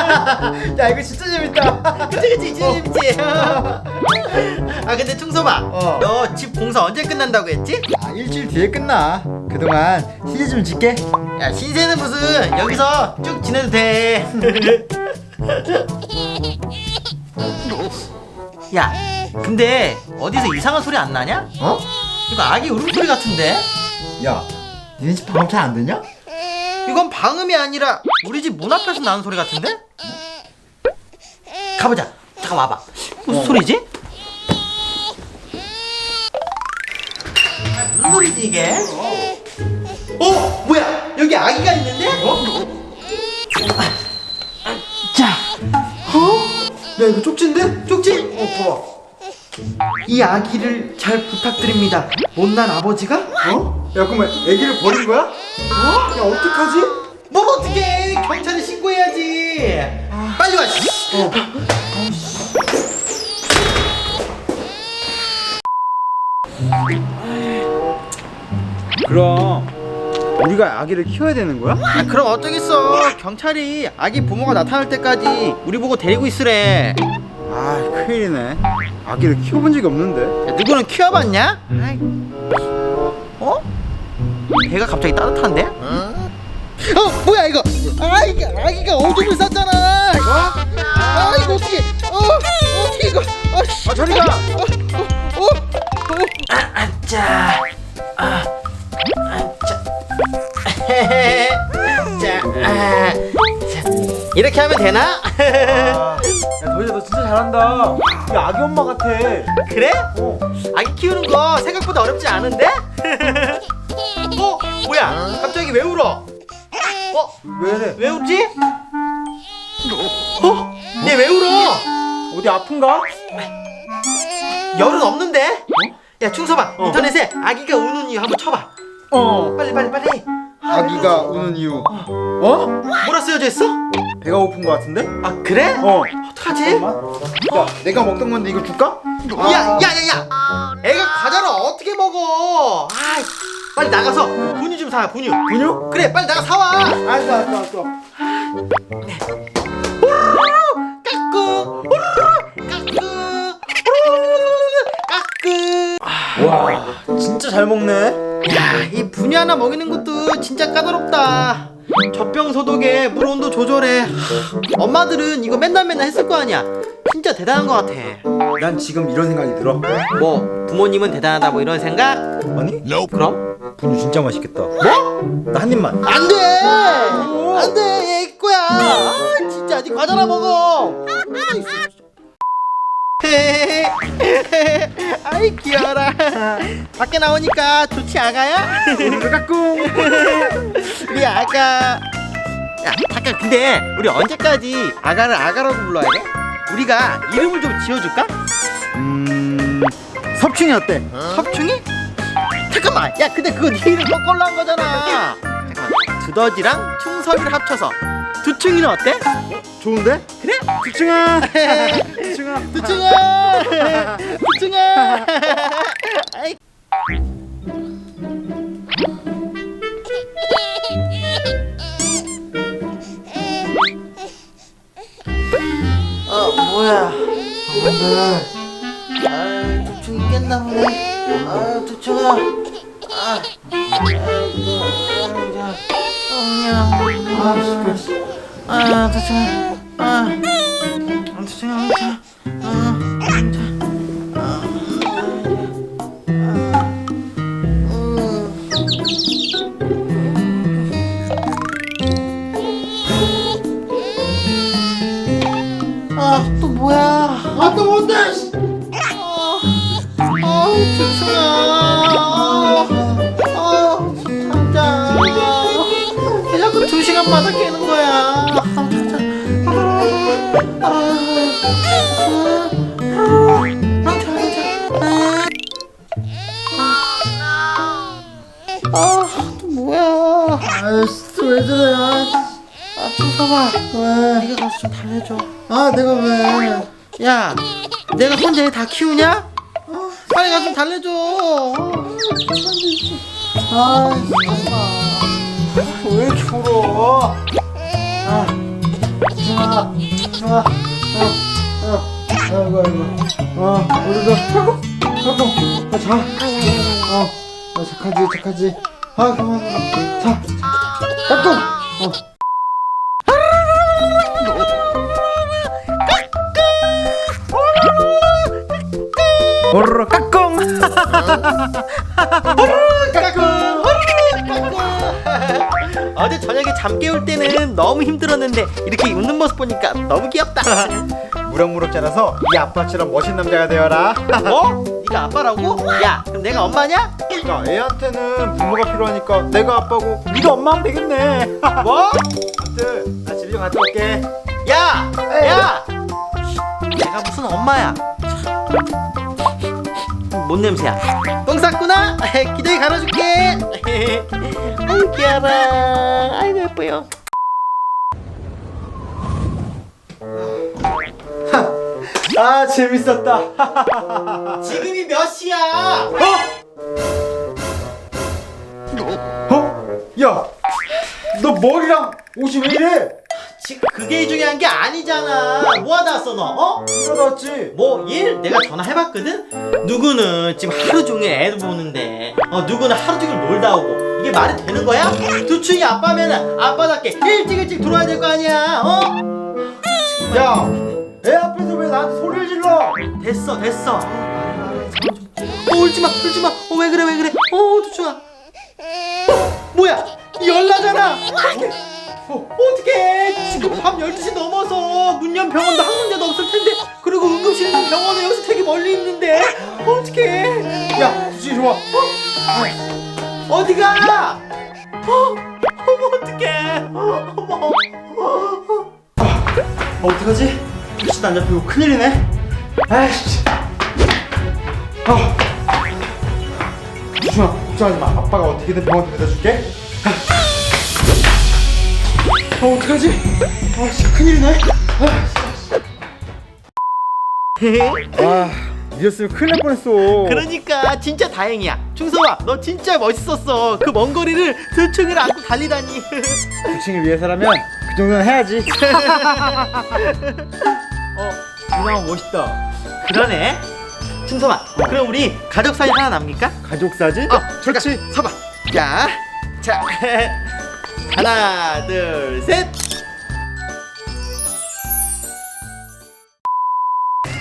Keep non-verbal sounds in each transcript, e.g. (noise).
(laughs) 야 이거 진짜 재밌다. 그치 그치 진짜 재밌지 아 근데 충서봐 어. 너 집 공사 언제 끝난다고 했지? 아 일주일 뒤에 끝나. 그동안 시제 좀 짓게. 야 신세는 무슨 여기서 쭉 지내도 돼. (laughs) 야, 근데 어디서 이상한 소리 안 나냐? 어? 이거 아기 울음소리 같은데? 야 니네 집 방음 잘안 되냐? 방음이 아니라 우리 집 문 앞에서 나는 소리 같은데? 가보자. 잠깐 와봐. 무슨 어. 소리지? 아, 무슨 소리지 이게? 어? 뭐야? 여기 아기가 있는데? 자, 야 이거 쪽지인데? 쪽지? 어이 아기를 잘 부탁드립니다. 못난 아버지가? 봐봐. 어? 야 그러면 애기를 버린 거야? 어? 야 어떡하지? 뭘 어떻게 경찰에 신고해야지. 빨리 와. 씨. 어. 그럼 우리가 아기를 키워야 되는 거야? 아, 그럼 어쩌겠어. 경찰이 아기 부모가 나타날 때까지 우리 보고 데리고 있으래. 아 큰일이네. 아기를 키워본 적이 없는데. 야, 누구는 키워봤냐? 아이. 어? 배가 갑자기 따뜻한데? 어 뭐야 이거? 아기 아기가 오줌을 쌌잖아. 어? 아 이거 어떻게? 어 어떻게 이거? 아 저리 가. 어? 어? 어? 아, 아짜. 아, 아짜. (laughs) 자, 아, 자, 이렇게 하면 되나? 아, 야 도희야 너 진짜 잘한다. 야 아기 엄마 같아. 그래? 어. 아기 키우는 거 생각보다 어렵지 않은데? (laughs) 어? 뭐야? 갑자기 왜 울어? 어? 왜 이래? 왜 울지? 어? 얘 왜 울어? 어디 아픈가? 열은 없는데? 야 충서봐 인터넷에 아기가 우는 이유 한번 쳐봐 어. 빨리 빨리 빨리 아기가 우는 이유. 어? 뭐라 쓰여져 있어? 배가 고픈 거 같은데? 아 그래? 어. 어떡하지? 야, 내가 먹던 건데 이거 줄까? 야 야 야야 애가 과자를 어떻게 먹어 아 빨리 나가서 좀 사 분유 분유? 그래 빨리 나가 사와 알았어, 알았어, 알았어. 까꿍 까꿍 까꿍 와, 진짜 잘 먹네. 야 이 분유 하나 먹이는 것도 진짜 까다롭다 젖병 소독에 물 온도 조절해 하, 엄마들은 이거 맨날 맨날 했을 거 아니야 진짜 대단한 거 같아 난 지금 이런 생각이 들어. 뭐 부모님은 대단하다 뭐 이런 생각? 아니? 그럼? 분유 진짜 맛있겠다. 뭐? 나 한 입만. 안 돼 안 돼 얘 거야 아, 진짜 네 과자나 먹어 (laughs) 아이 귀여워라 밖에 나오니까 좋지 아가야? 우리 까꿍. 우리 아가 야 잠깐 근데 우리 언제까지 아가를 아가라고 불러야 돼? 우리가 이름을 좀 지어줄까? 음, 섭충이 어때? 섭충이? 잠깐만 야 근데 그거 네 이름 거꾸로 한 거잖아 잠깐만 두더지랑 충섭이를 합쳐서 두충이는 어때? 좋은데? 그래? 두충아. (laughs) 두충아. 두충아 (laughs) 두충아 아이. 어 뭐야 근데 아 두충이 깼나 보네 아 두충아 아 아이고 아 아, 시끄러. 아, 두충아. 아, 두충아, 자. 아, 아, 자, 자. 아, 또 뭐야? 아, 진짜 왜 저래? 아, 아, 충서봐. 왜? 네가 가서 좀 달래줘. 아, 내가 왜? 야, 내가 혼자 애다 키우냐? 빨리 가서 좀 달래줘. 아, 왜 이렇게 울어? 아, 좋아 좋아 어, 어. 아 이고 아이고. 어 우리도 까꿍 까꿍 어, 자. 어, 어 착하지 착하지. 아 그만. 자 까꿍 어. 오르르 까꿍. 어제 저녁에 잠 깨울 때는 너무 힘들었는데 이렇게 웃는 모습 보니까 너무 귀엽다. 무럭무럭 자라서 이 아빠처럼 멋진 남자가 되어라 뭐? (laughs) 네가 아빠라고? 야, 그럼 내가 엄마냐? 야 애한테는 부모가 필요하니까 내가 아빠고 네가 엄마면 되겠네 (laughs) 뭐? 아무튼 나집좀 갔다 올게 야, 야! 내가 무슨 엄마야? 뭔 냄새야? 똥 쌌구나? (laughs) 기저귀 갈아줄게. 아유 귀여라. 아 재밌었다 (laughs) 지금이 몇 시야? 어? 야, 너 머리랑 옷이 왜 이래? 지금 그게 중요한 게 아니잖아. 뭐 하다 왔어 너? 어? 이러다 왔지? 뭐 일? 내가 전화해봤거든? 누구는 지금 하루 종일 애도 보는데 어 누구는 하루 종일 놀다 오고 이게 말이 되는 거야? 두충이 아빠면은 아빠답게 일찍 일찍 들어와야 될 거 아니야 어? 야, 애 앞에서 왜 나한테 소리를 질러? 됐어 됐어. 어 울지 마 울지 마. 어 왜 그래 왜 그래? 어 두충아. 어, 뭐야? 열나잖아. 어, 어떡해. 지금 밤 12시 넘어서 문 연 병원도 한 군데도 없을 텐데 그리고 응급실 있는 병원은 여기서 되게 멀리 있는데. 어떡해. 야, 수지 좋아. 어디가? 어, 어머 어떡해. 어, 어머. 어, 어떡하지? 택시도 안 잡히고 큰일이네. 아이씨. 아. 수준아, 걱정하지 마. 아빠가 어떻게든 병원 데려다 줄게. 어, 어떡하지? 아씨, 큰일이네. 아, 이랬으면 큰일 날 뻔했어. 그러니까 진짜 다행이야 충성아 너 진짜 멋있었어 그 먼 거리를 두충이를 안고 달리다니 부칭을 위해서라면 그 정도는 해야지. (laughs) 어, 누나 멋있다. 그러네 충성아 그럼 우리 가족 사진 하나 남길까? 가족 사진? 어, 좋지. 서봐. 자, 자, (laughs) 하나, 둘, 셋.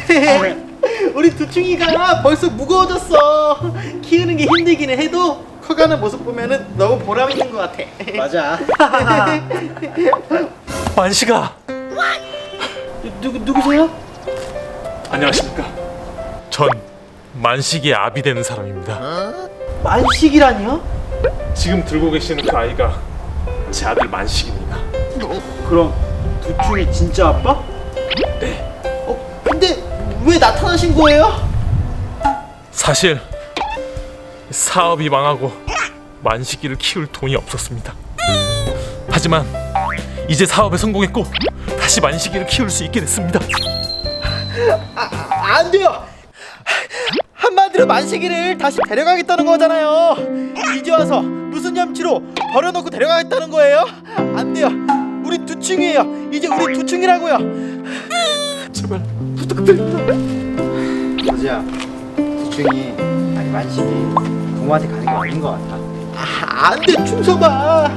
(laughs) 우리 두충이가 벌써 무거워졌어. 키우는 게 힘들기는 해도 커가는 모습 보면은 너무 보람 있는 것 같아. 맞아. (laughs) 만식아 누구 누구세요? 안녕하십니까 전 만식의 아비 되는 사람입니다 만식이라니요? 지금 들고 계시는 그 아이가 제 아들 만식입니다 그럼 두충이 진짜 아빠? 네 어, 근데 왜 나타나신 거예요? 사실 사업이 망하고 만식이를 키울 돈이 없었습니다 하지만 이제 사업에 성공했고 다시 만식이를 키울 수 있게 됐습니다 안 돼요. 한마디로 만식이를 다시 데려가겠다는 거잖아요. 이제 와서 무슨 염치로 버려놓고 데려가겠다는 거예요? 안 돼요. 우리 두충이에요. 이제 우리 두충이라고요. 제발 여지야, 두충이 아니 만식이 부모한테 가는 게 아닌 것 같아. 아, 안 돼, 충성아.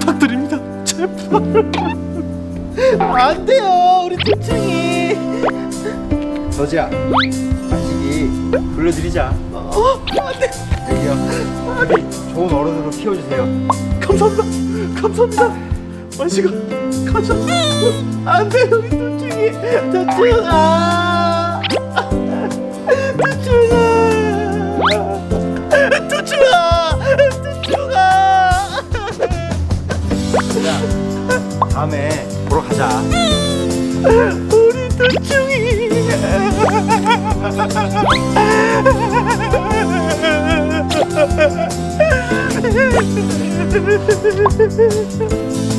부탁드립니다 (laughs) 안 돼요, 우리 두충이. 여지야, 만식이 불러드리자. 어, 안 돼. 여기요. 우리 좋은 어른으로 키워주세요. 감사합니다 감사합니다 만식아 가자 안 돼, 우리 두충이. 두충아. 두충아. 두충아. Ha ha ha ha ha ha!